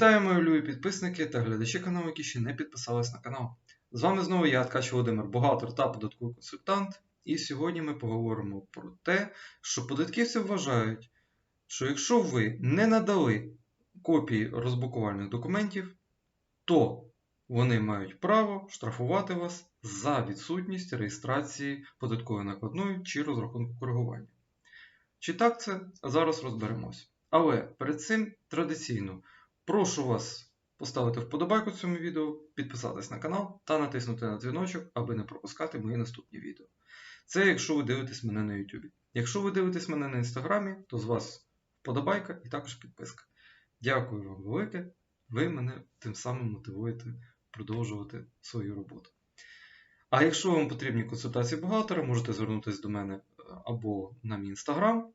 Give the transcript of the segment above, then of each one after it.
Вітаю мої любі підписники та глядачі каналу, які ще не підписались на канал. З вами знову я, Ткач Володимир, бухгалтер та податковий консультант. І сьогодні ми поговоримо про те, що податківці вважають, що якщо ви не надали копії розблокувальних документів, то вони мають право штрафувати вас за відсутність реєстрації податкової накладної чи розрахунку коригування. Чи так це? Зараз розберемось. Але перед цим традиційно прошу вас поставити вподобайку цьому відео, підписатись на канал та натиснути на дзвіночок, аби не пропускати мої наступні відео. Це якщо ви дивитесь мене на YouTube. Якщо ви дивитесь мене на інстаграмі, то з вас вподобайка і також підписка. Дякую вам велике. Ви мене тим самим мотивуєте продовжувати свою роботу. А якщо вам потрібні консультації бухгалтера, можете звернутися до мене е, або на мій інстаграм,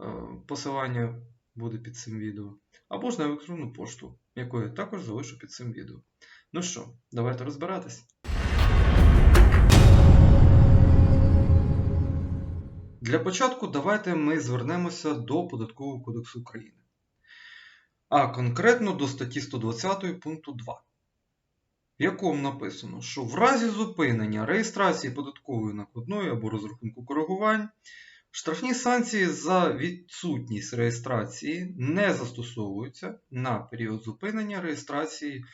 е, посилання буде під цим відео, або ж на електронну пошту, яку я також залишу під цим відео. Ну що, давайте розбиратись. Для початку давайте ми звернемося до Податкового кодексу України. А конкретно до статті 120 пункту 2, в якому написано, що в разі зупинення реєстрації податкової накладної або розрахунку коригувань, штрафні санкції за відсутність реєстрації не застосовуються на період зупинення реєстрації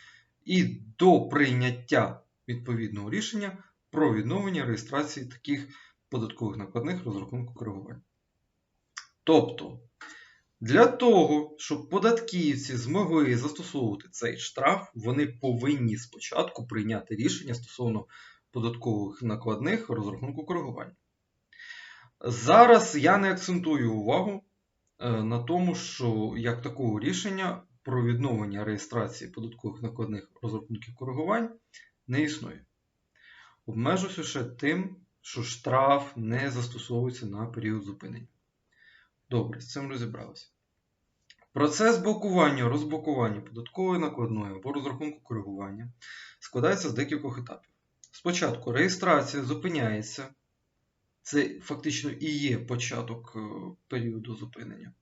і до прийняття відповідного рішення про відновлення реєстрації таких податкових накладних розрахунку коригувань. Тобто, для того, щоб податківці змогли застосовувати цей штраф, вони повинні спочатку прийняти рішення стосовно податкових накладних розрахунку коригувань. Зараз я не акцентую увагу е, на тому, що як такого рішення про відновлення реєстрації податкових накладних розрахунків коригувань не існує. Обмежуся ще тим, що штраф не застосовується на період зупинення. Добре, з цим розібралися. Процес блокування, розблокування податкової накладної або розрахунку коригування складається з декількох етапів. Спочатку реєстрація зупиняється. Це фактично і є початок е, періоду зупинення.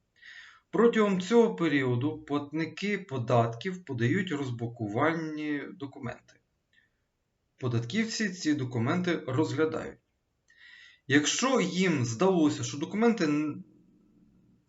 Протягом цього періоду платники податків подають розблокувальні документи. Податківці ці документи розглядають. Якщо їм здалося, що документи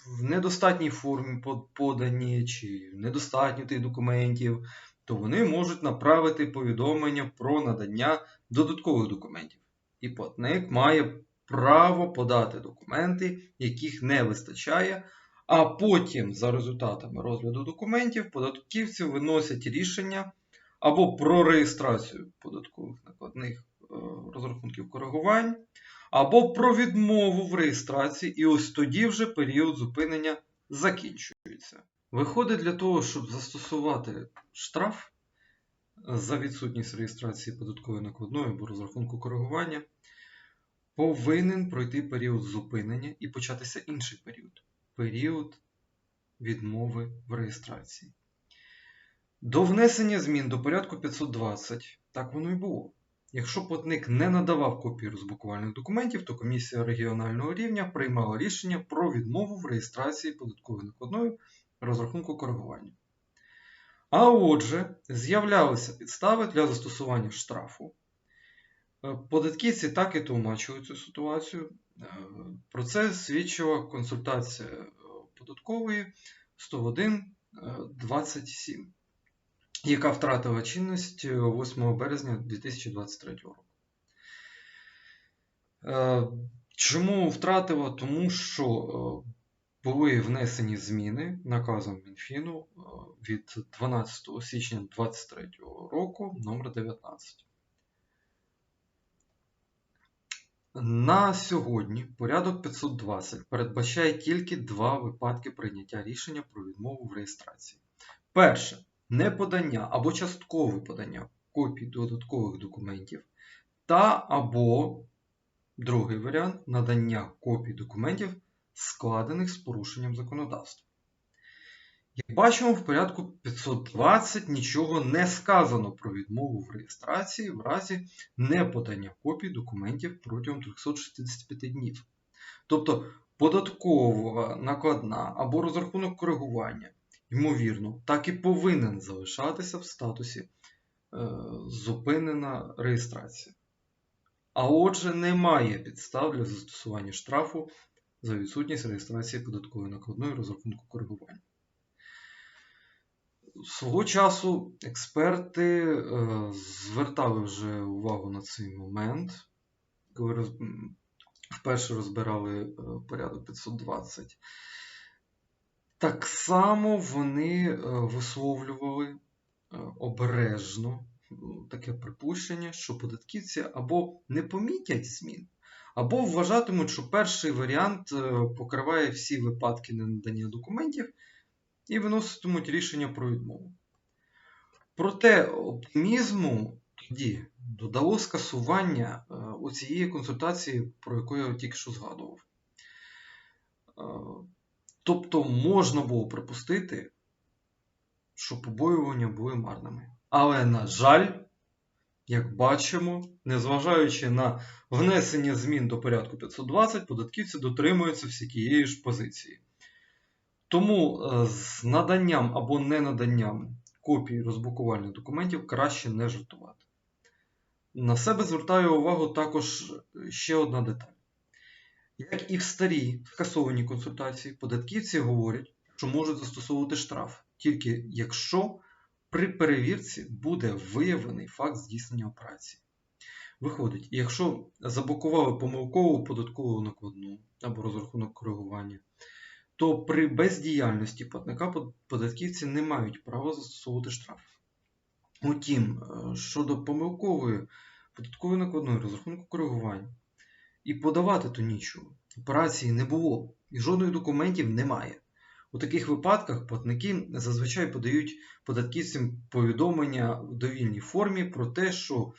в недостатній формі подані, чи недостатньо тих документів, то вони можуть направити повідомлення про надання додаткових документів. І платник має право подати документи, яких не вистачає, а потім, за результатами розгляду документів, податківці виносять рішення або про реєстрацію податкових накладних е, розрахунків коригувань, або про відмову в реєстрації, і ось тоді вже період зупинення закінчується. Виходить, для того, щоб застосувати штраф за відсутність реєстрації податкової накладної або розрахунку коригування, повинен пройти період зупинення і початися інший період період відмови в реєстрації. До внесення змін до порядку 520 так воно і було. Якщо платник не надавав копії розблокувальних документів, то комісія регіонального рівня приймала рішення про відмову в реєстрації податкової накладної розрахунку коригування. А отже, з'являлися підстави для застосування штрафу. Е, податківці так і тлумачили цю ситуацію. Е, про це свідчила консультація податкової 101.27 яка втратила чинність 8 березня 2023 року. Е, чому втратила? Тому що е, були внесені зміни наказом Мінфіну е, від 12 січня 2023 року номер 19 На сьогодні порядок 520 передбачає тільки два випадки прийняття рішення про відмову в реєстрації. Перше неподання або часткове подання копій додаткових документів, та або другий варіант надання копій документів, складених з порушенням законодавства. Як бачимо, в порядку 520 нічого не сказано про відмову в реєстрації в разі неподання копій документів протягом 365 днів. Тобто податкова накладна або розрахунок коригування ймовірно, так і повинен залишатися в статусі е, зупинена реєстрація. А отже, немає підстав для застосування штрафу за відсутність реєстрації податкової накладної розрахунку коригування. Свого часу експерти е, звертали вже увагу на цей момент, коли роз... вперше розбирали е, порядок 520. Так само вони е, висловлювали обережно таке припущення, що податківці або не помітять змін, або вважатимуть, що перший варіант покриває всі випадки ненадання документів і виноситимуть рішення про відмову. Проте оптимізму тоді додало скасування оцієї консультації, про яку я тільки що згадував. Тобто можна було припустити, що побоювання були марними. Але, на жаль, як бачимо, незважаючи на внесення змін до порядку 520, податківці дотримуються всієї ж позиції. Тому е, з наданням або ненаданням копій розблокувальних документів краще не жартувати. На себе звертаю увагу також ще одна деталь. Як і в старій скасованій консультації, податківці говорять, що можуть застосовувати штраф, тільки якщо при перевірці буде виявлений факт здійснення операції. Виходить, якщо заблокували помилкову податкову накладну або розрахунок коригування, то при бездіяльності платника податківці не мають права застосовувати штраф. Утім, е, щодо помилкової податкової накладної розрахунку коригування, і подавати то нічого. Операції не було, і жодних документів немає. У таких випадках платники зазвичай подають податківцям повідомлення в довільній формі про те, що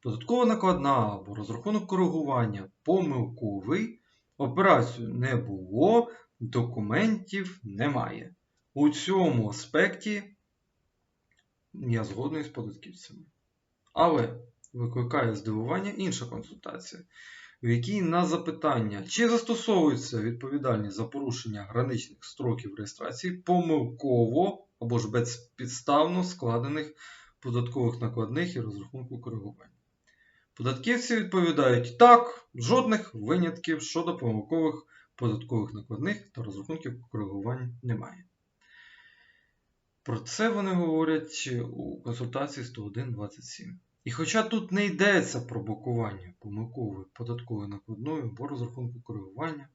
податкова накладна або розрахунок коригування помилковий, операцію не було, документів немає. У цьому аспекті я згодний з податківцями. Але викликає здивування інша консультація в якій на запитання, чи застосовується відповідальність за порушення граничних строків реєстрації помилково або ж безпідставно складених податкових накладних і розрахунку коригування. Податківці відповідають так, жодних винятків щодо помилкових податкових накладних та розрахунків коригувань немає. Про це вони говорять у консультації 101.27. І хоча тут не йдеться про блокування помилкової податкової накладної або розрахунку коригування,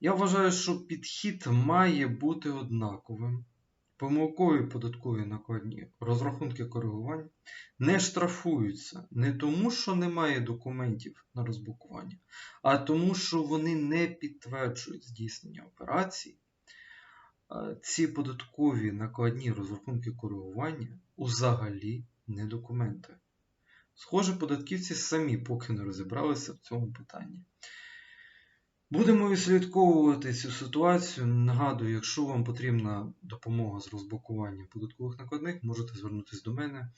я вважаю, що підхід має бути однаковим. Помилкові податкові накладні розрахунки коригування не штрафуються не тому, що немає документів на розблокування, а тому, що вони не підтверджують здійснення операцій. Ці податкові накладні розрахунки коригування взагалі не документи. Схоже, податківці самі поки не розібралися в цьому питанні. Будемо відслідковувати цю ситуацію. Нагадую, якщо вам потрібна допомога з розблокуванням податкових накладних, можете звернутися до мене.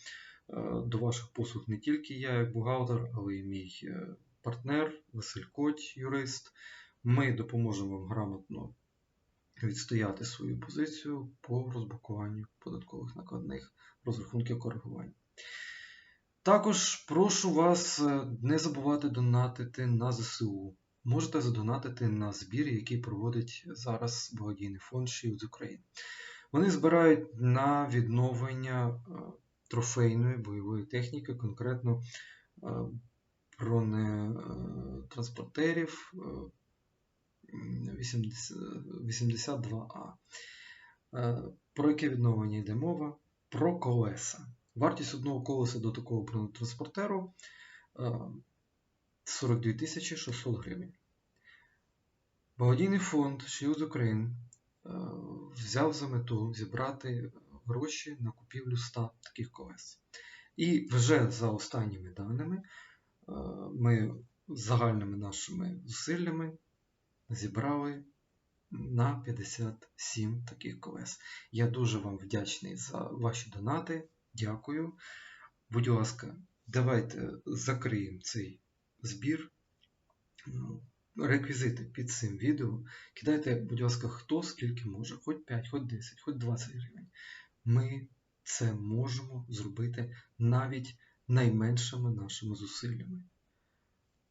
Е, до ваших послуг не тільки я, як бухгалтер, але й мій е, партнер Василь Коть, юрист. Ми допоможемо вам грамотно відстояти свою позицію по розблокуванню податкових накладних розрахунків коригування. Також прошу вас е, не забувати донатити на ЗСУ. Можете задонатити на збір, який проводить зараз благодійний фонд Shield України. Вони збирають на відновлення е, трофейної бойової техніки, конкретно е, бронетранспортерів 82А. Про яке відновлення йде мова? Про колеса. Вартість одного колеса до такого бронетранспортеру 42 600 гривень. Благодійний фонд Shield Ukraine взяв за мету зібрати гроші на купівлю 100 таких колес. І вже за останніми даними ми загальними нашими зусиллями зібрали на 57 таких колес. Я дуже вам вдячний за ваші донати. Дякую. Будь ласка, давайте закриємо цей збір. Ну, реквізити під цим відео. Кидайте, будь ласка, хто скільки може, хоч 5, хоч 10, хоч 20 гривень. Ми це можемо зробити навіть найменшими нашими зусиллями.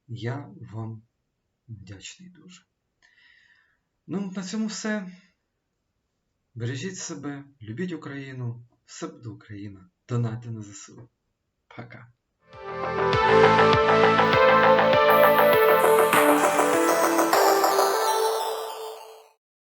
Я вам вдячний дуже. Ну, на цьому все. Бережіть себе, любіть Україну, все буде Україна. Донайте на ЗСУ. Пока.